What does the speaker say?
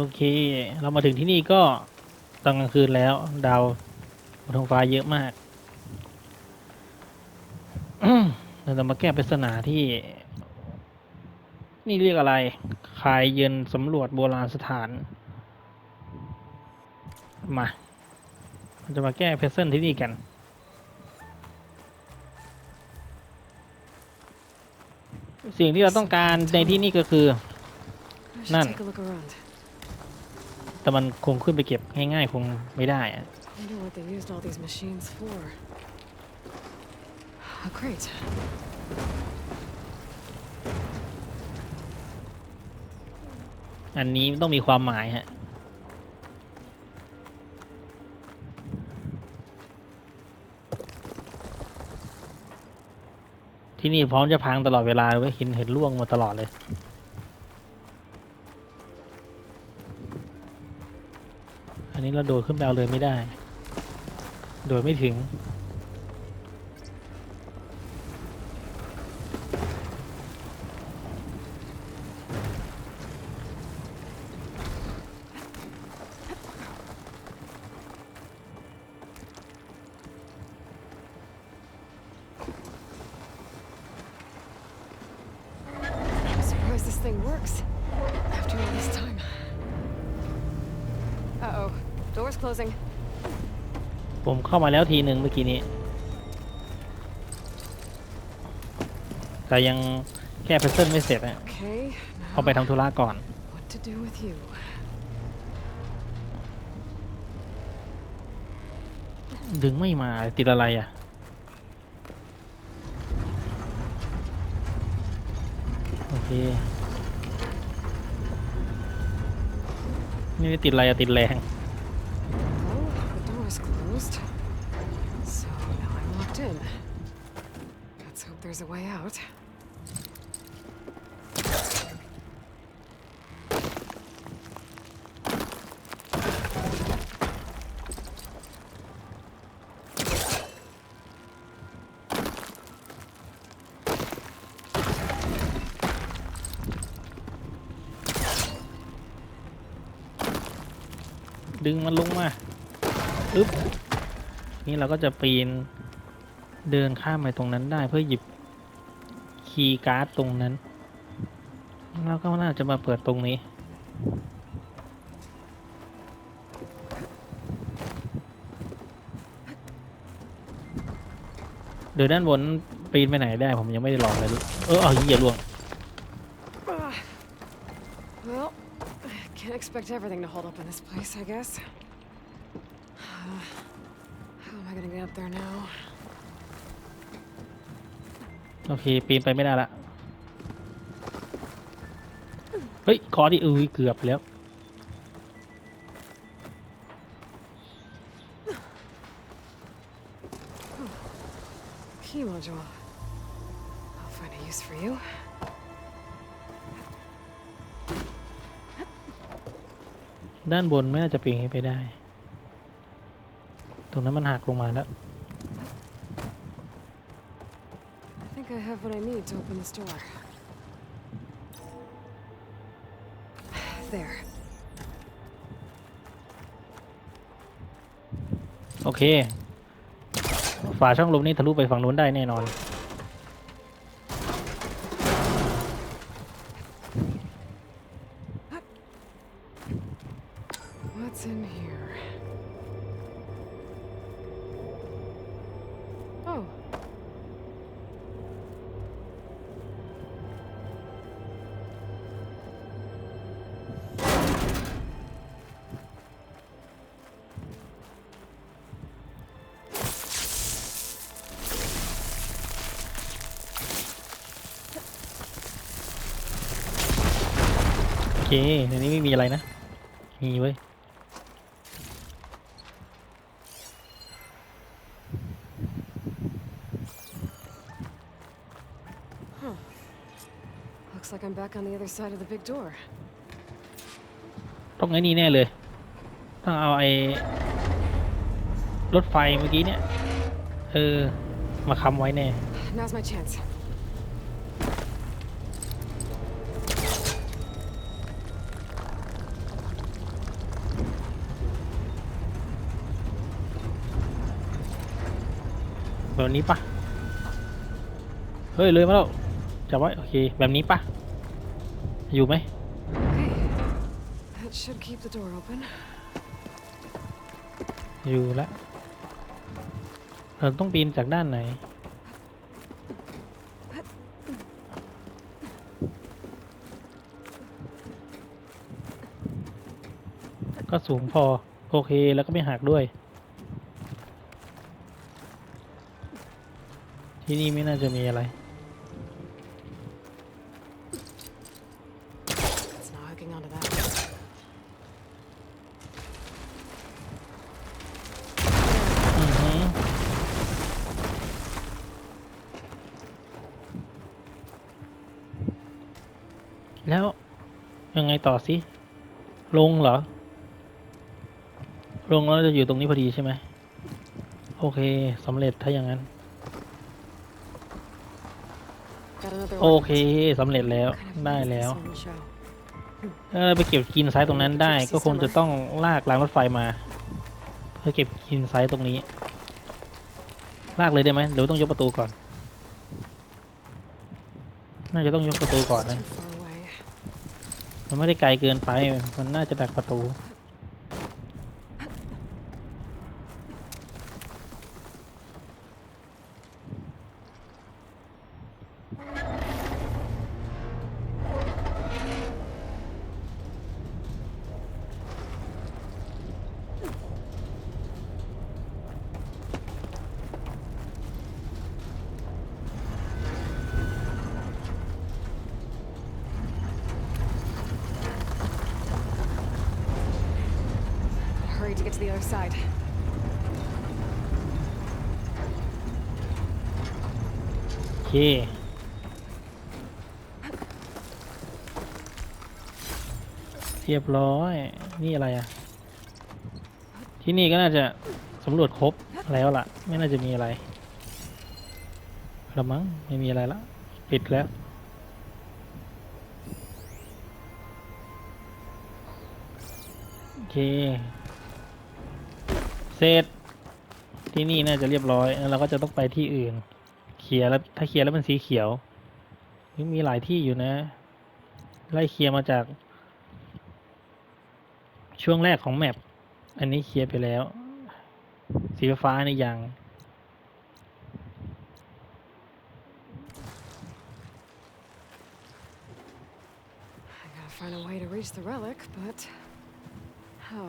โอเค เรามาถึงที่นี่ก็ตอนกลางคืนแล้ว ดาวบนท้องฟ้าเยอะมากเราจะมาแก้ปริศนาที่ นี่เรียกอะไร คายเย็นสำรวจโบราณสถาน มาเราจะมาแก้เพซเซิลที่นี่กัน สิ่งที่เราต้องการในที่นี่ก็คือ I should แต่มันคงขึ้นไปเก็บง่ายๆ คงไม่ได้อะ Wonder what they used all these machines for. A crate. อันนี้ต้องมีความหมายฮะ ที่นี่พร้อมจะพังตลอดเวลาเลยเว้ยเห็นเห็นล่วงมาตลอดเลย อันนี้เราโดดขึ้นไปเอาเลยไม่ได้ โดดไม่ถึง Door's closing. ผมเข้ามาแล้วทีหนึ่งเมื่อกี้นี้ แต่ยังแค่เพซเซิลไม่เสร็จอะ Okay. เอาไปทำธุระก่อน What to do with you? ดึงไม่มาติดอะไรอะ โอเค นี่ติดอะไรอะติดแรง Well, the door is closed. So now I'm locked in. Let's hope there's a way out. ดึงมันลงมาอึ๊บนี่เราก็จะปีนเดินข้ามไปตรงนั้นได้เพื่อหยิบ คีย์การ์ดตรงนั้น แล้วก็น่าจะมาเปิดตรงนี้ เดินด้านบนปีนไปไหนได้ผมยังไม่ได้ลองเลยลูกเออเอาเหยียบล่วง Well, can't expect everything to hold up in this place, I guess. How am I gonna get up there now? โอเค ปีนไปไม่ได้ละ เฮ้ย ขอดิอุ้ยเกือบแล้ว Key module. I'll find a use for you. ด้านบนไม่น่าจะปีนขึ้นไปได้ ตรงนั้นมันหักลงมาแล้ว I think I have what I need to open this door. There. โอเค ฝาช่องลมนี่ทะลุไปฝั่งนู้นได้แน่นอน What's in here? เคในนี้ไม่มีอะไรนะมีเว้ย Looks like I'm back on the other side of the big door. ต้องไอ้นี่แน่เลย ต้องเอาไอ้รถไฟเมื่อกี้เนี่ย เออ มาค้ำไว้แน่ Now's my chance. แบบนี้ปะเฮ้ยเลยมาแล้วจับไว้โอเคแบบนี้ปะอยู่ไหม Okay. That should keep the door open. อยู่แล้วเราต้องปีนจากด้านไหน ก็สูงพอ โอเคแล้วก็ไม่หักด้วย ที่นี่ไม่น่าจะมีอะไร It's not hooking onto that. อือหือแล้ว ยังไงต่อสิ ลงเหรอ ลงแล้วจะอยู่ตรงนี้พอดีใช่ไหม โอเคสำเร็จถ้าอย่างนั้น โอเคสำเร็จแล้วได้แล้ว ถ้าเราไปเก็บกินไซต์ตรงนั้นได้ ก็คงจะต้องลากรางรถไฟมา เพื่อเก็บกินไซต์ตรงนี้ ลากเลยได้ไหมหรือว่าต้องยกประตูก่อน น่าจะต้องยกประตูก่อนนะมันไม่ได้ไกลเกินไป มันน่าจะดักประตู to the other side. โอเคเรียบร้อย นี่อะไรอะ ที่นี่ก็น่าจะสำรวจครบแล้วล่ะ ไม่น่าจะมีอะไรละมั้งไม่มีอะไรละปิดแล้วโอเค เสร็จ ที่นี่น่าจะเรียบร้อยแล้วเราก็จะต้องไปที่อื่นเคลียแล้วถ้าเคลียแล้วเป็นสีเขียวยังมีหลายที่อยู่นะ ไล่เคลียมาจาก ช่วงแรกของแมปอันนี้เคลียไปแล้ว สีฟ้านี่ยัง find a way to reach the relic, but how?